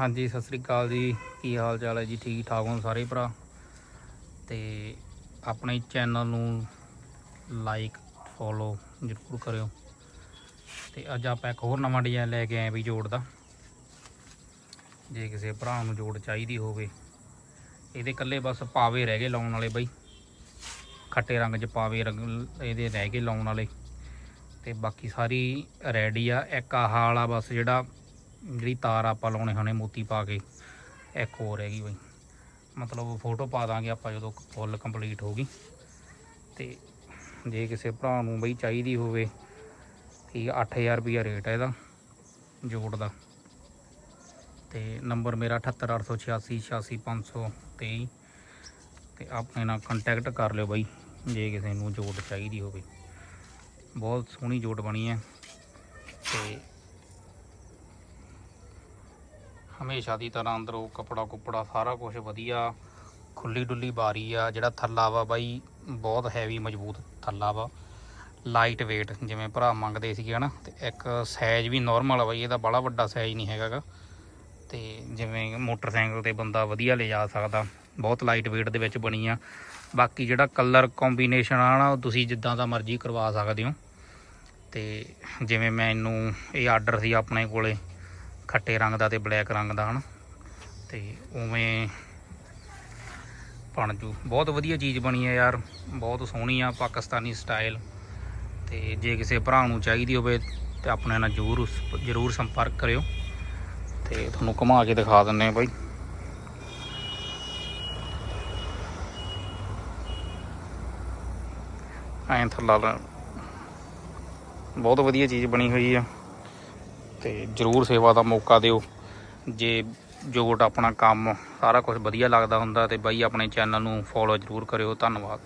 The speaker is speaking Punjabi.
ਹਾਂਜੀ, ਸਤਿ ਸ੍ਰੀ ਅਕਾਲ ਜੀ। ਕੀ ਹਾਲ ਚਾਲ ਹੈ ਜੀ? ਠੀਕ ਠਾਕ ਹੋ ਸਾਰੇ ਭਰਾ? ਤੇ ਆਪਣੇ ਚੈਨਲ ਨੂੰ ਲਾਈਕ ਫੋਲੋ ਜ਼ਰੂਰ ਕਰਿਓ। ਤੇ ਅੱਜ ਆਪਾਂ ਇੱਕ ਹੋਰ ਨਵਾਂ ਡਿਜ਼ਾਈਨ ਲੈ ਕੇ ਆਏ ਵੀ ਜੋੜ ਦਾ। ਜੇ ਕਿਸੇ ਭਰਾ ਨੂੰ ਜੋੜ ਚਾਹੀਦੀ ਹੋਵੇ। ਇਹਦੇ ਇਕੱਲੇ ਬਸ ਪਾਵੇ ਰਹਿ ਗਏ ਲਾਉਣ ਵਾਲੇ ਬਈ। ਖੱਟੇ ਰੰਗ 'ਚ ਪਾਵੇ ਰੰਗ, ਇਹਦੇ ਰਹਿ ਗਏ ਲਾਉਣ ਵਾਲੇ। ਤੇ ਬਾਕੀ ਸਾਰੀ ਰੈਡੀ ਆ। ਇੱਕ ਆਹ ਵਾਲਾ ਬਸ ਜਿਹੜਾ ਜਿਹੜੀ ਤਾਰ ਆਪਾਂ ਲਾਉਣੇ ਹੋਣੇ ਮੋਤੀ ਪਾ ਕੇ ਇੱਕ ਹੋਰ ਹੈਗੀ ਬਈ। ਮਤਲਬ ਫੋਟੋ ਪਾ ਦਾਂਗੇ ਆਪਾਂ ਜਦੋਂ ਫੁੱਲ ਕੰਪਲੀਟ ਹੋ ਗਈ ਤੇ ਜੇ ਕਿਸੇ ਭਰਾ ਨੂੰ ਬਈ ਚਾਹੀਦੀ ਹੋਵੇ ਠੀਕ ਆ, 8000 ਰੁਪਿਆ ਰੇਟ ਹੈ ਇਹਦਾ ਜੋੜ ਦਾ। ਤੇ ਨੰਬਰ ਮੇਰਾ 7886866523 ਤੇ ਆਪਣੇ ਨਾਲ ਕੰਟੈਕਟ ਕਰ ਲਿਓ ਬਾਈ ਜੇ ਕਿਸੇ ਨੂੰ ਜੋੜ ਚਾਹੀਦੀ ਹੋਵੇ। ਬਹੁਤ ਸੋਹਣੀ ਜੋੜ ਬਣੀ ਹੈ। ਤੇ ਹਮੇਸ਼ਾ ਦੀ ਤਰ੍ਹਾਂ ਅੰਦਰੋਂ ਕਪੜਾ ਕੁਪੜਾ ਸਾਰਾ ਕੁਝ ਵਧੀਆ, ਖੁੱਲੀ ਡੁੱਲੀ ਬਾਰੀ ਆ, ਜਿਹੜਾ ਥੱਲਾ ਵਾ ਬਾਈ, ਬਹੁਤ ਹੈਵੀ ਮਜ਼ਬੂਤ ਥੱਲਾ ਵਾ। ਲਾਈਟ weight ਜਿਵੇਂ ਭਰਾ ਮੰਗਦੇ ਸੀਗੇ ਹਨਾ, ਤੇ ਇੱਕ ਸਾਈਜ਼ ਵੀ ਨਾਰਮਲ ਆ ਬਾਈ, ਇਹਦਾ ਬੜਾ ਵੱਡਾ ਸਾਈਜ਼ ਨਹੀਂ ਹੈਗਾਗਾ ਤੇ ਜਿਵੇਂ ਮੋਟਰਸਾਈਕਲ ਤੇ ਬੰਦਾ ਵਧੀਆ ਲੈ ਜਾ ਸਕਦਾ, ਬਹੁਤ ਲਾਈਟ weight ਦੇ ਵਿੱਚ ਬਣੀ ਆ। ਬਾਕੀ ਜਿਹੜਾ ਕਲਰ ਕੰਬੀਨੇਸ਼ਨ ਆ ਨਾ ਤੁਸੀਂ ਜਿੱਦਾਂ ਦਾ ਮਰਜ਼ੀ ਕਰਵਾ ਸਕਦੇ ਹੋ। ਤੇ ਜਿਵੇਂ ਮੈਨੂੰ ਇਹ ਆਰਡਰ ਸੀ ਆਪਣੇ ਕੋਲੇ ਖੱਟੇ ਰੰਗ ਦਾ ਤੇ ਬਲੈਕ ਰੰਗ ਦਾ, ਹਨ? ਤੇ ਉਵੇਂ ਬਣ ਜੂ। ਬਹੁਤ ਵਧੀਆ ਚੀਜ਼ ਬਣੀ ਹੈ ਯਾਰ। ਬਹੁਤ ਸੋਹਣੀ ਆ ਪਾਕਿਸਤਾਨੀ ਸਟਾਈਲ। ਤੇ ਜੇ ਕਿਸੇ ਭਰਾ ਨੂੰ ਚਾਹੀਦੀ ਹੋਵੇ ਤੇ ਆਪਣੇ ਨਾਲ ਜ਼ਰੂਰ ਜ਼ਰੂਰ ਸੰਪਰਕ ਕਰਿਓ। ਤੇ ਤੁਹਾਨੂੰ ਘੁਮਾ ਕੇ ਦਿਖਾ ਦਿੰਨੇ ਆ ਬਾਈ। ਐਂ ਥੱਲਾ ਬਹੁਤ ਵਧੀਆ ਚੀਜ਼ ਬਣੀ ਹੋਈ ਆ। ਤੇ ਜਰੂਰ ਸੇਵਾ ਦਾ ਮੌਕਾ ਦਿਓ। ਜੇ ਜੋਟ ਆਪਣਾ ਕੰਮ ਸਾਰਾ ਕੁਝ ਵਧੀਆ ਲੱਗਦਾ ਹੁੰਦਾ ਤੇ ਬਾਈ ਆਪਣੇ ਚੈਨਲ ਨੂੰ ਫੋਲੋ ਜਰੂਰ ਕਰਿਓ। ਧੰਨਵਾਦ।